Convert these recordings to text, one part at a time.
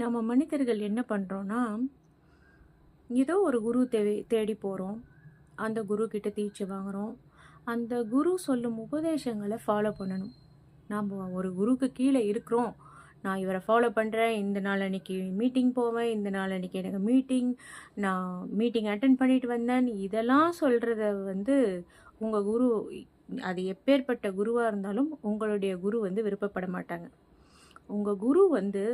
நம்ம மனிதர்கள் என்ன பண்ணுறோன்னா ஏதோ ஒரு குரு தேவை தேடி போகிறோம் அந்த குரு கிட்ட தீட்சை வாங்குகிறோம் அந்த குரு சொல்லும் உபதேசங்களை ஃபாலோ பண்ணணும். நாம் ஒரு குருக்கு கீழே இருக்கிறோம். நான் இவரை ஃபாலோ பண்ணுறேன் இந்த நாள் அன்றைக்கி மீட்டிங் போவேன். இந்த நாள் அன்றைக்கி எனக்கு மீட்டிங் நான் மீட்டிங் அட்டன் பண்ணிட்டு வந்தேன். இதெல்லாம் சொல்கிறத வந்து உங்கள் குரு அது எப்பேற்பட்ட குருவாக இருந்தாலும் உங்களுடைய குரு வந்து விருப்பப்பட மாட்டாங்க. உங்கள் குரு வந்து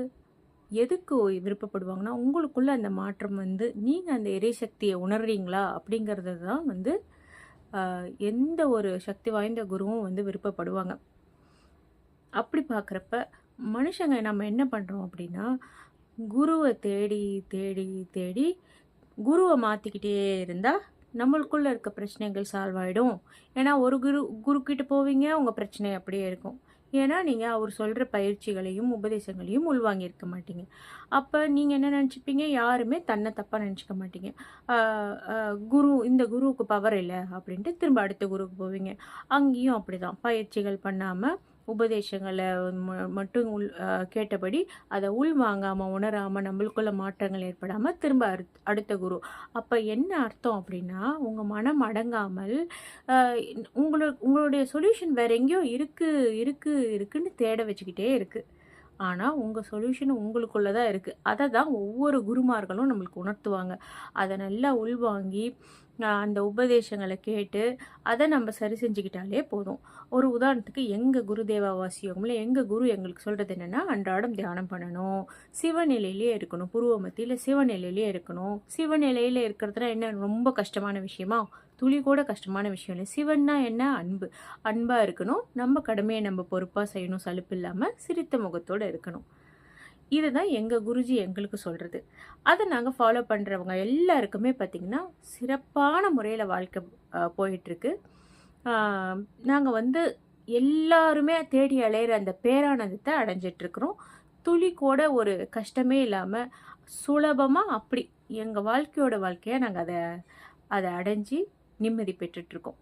எதுக்கு விருப்பப்படுவாங்கன்னா உங்களுக்குள்ளே அந்த மாற்றம் வந்து நீங்கள் அந்த எரிசக்தியை உணர்றீங்களா? அப்படிங்கிறது தான் வந்து எந்த ஒரு சக்தி வாய்ந்த குருவும் வந்து விருப்பப்படுவாங்க. அப்படி பார்க்குறப்ப மனுஷங்க நம்ம என்ன பண்ணுறோம் அப்படின்னா குருவை தேடி தேடி தேடி குருவை மாற்றிக்கிட்டே இருந்தால் நம்மளுக்குள்ளே இருக்க பிரச்சனைகள் சால்வ் ஆகிடும் ஏன்னா ஒரு குரு குருக்கிட்ட போவீங்க உங்கள் பிரச்சனை அப்படியே இருக்கும். ஏன்னா நீங்கள் அவர் சொல்கிற பயிற்சிகளையும் உபதேசங்களையும் உள்வாங்கியிருக்க மாட்டீங்க. அப்போ நீங்கள் என்ன நினச்சிப்பீங்க? யாருமே தன்னை தப்பாக நினச்சிக்க மாட்டீங்க. குரு இந்த குருவுக்கு பவர் இல்லை அப்படின்ட்டு திரும்ப அடுத்த குருவுக்கு போவீங்க. அங்கேயும் அப்படிதான். பயிற்சிகள் பண்ணாமல் உபதேசங்களை ம- மட்டும் உள் கேட்டபடி அதை உள் வாங்காமல் உணராமல் நம்மளுக்குள்ள மாற்றங்கள் ஏற்படாமல் திரும்ப அடுத்- அடுத்த குரு. அப்போ என்ன அர்த்தம் அப்படின்னா உங்கள் மனம் அடங்காமல் ஆஹ் உங்களுடைய சொல்யூஷன் வேறு எங்கேயோ இருக்கு இருக்கு இருக்குன்னு தேட வச்சுக்கிட்டே இருக்குது ஆனால் உங்கள் சொல்யூஷன் உங்களுக்குள்ளே தான் இருக்குது அதை தான் ஒவ்வொரு குருமார்களும் நம்மளுக்கு உணர்த்துவாங்க. அதை நல்லா உள்வாங்கி அந்த உபதேசங்களை கேட்டு அதை நம்ம சரி செஞ்சுக்கிட்டாலே போதும். ஒரு உதாரணத்துக்கு எங்கள் குரு தேவாவாசியம்ல எங்கள் குரு எங்களுக்கு சொல்கிறது என்னென்னா அன்றாடம் தியானம் பண்ணணும். சிவநிலையிலே இருக்கணும். புருவ மத்தியில் சிவநிலையிலே இருக்கணும். சிவநிலையில் இருக்கிறதுனா என்ன ரொம்ப கஷ்டமான விஷயமா? துளி கூட கஷ்டமான விஷயம் இல்லை. சிவன்னா என்ன? அன்பு. அன்பாக இருக்கணும். நம்ம கடமையை நம்ம பொறுப்பாக செய்யணும். சலுப்பு இல்லாமல் சிரித்த முகத்தோடு இருக்கணும். இதுதான் எங்கள் குருஜி எங்களுக்கு சொல்கிறது அதை நாங்கள் ஃபாலோ பண்ணுறவங்க எல்லாருக்குமே பார்த்திங்கன்னா சிறப்பான முறையில் வாழ்க்கை போயிட்டுருக்கு. நாங்கள் வந்து எல்லாருமே தேடி அலையிற அந்த பேரானந்தத்தை அடைஞ்சிட்ருக்குறோம் துளி கூட ஒரு கஷ்டமே இல்லாமல் சுலபமாக அப்படி எங்கள் வாழ்க்கையோட வாழ்க்கையை நாங்கள் அதை அதை அடைஞ்சு நிம்மதி பெற்றுட்ருக்கோம்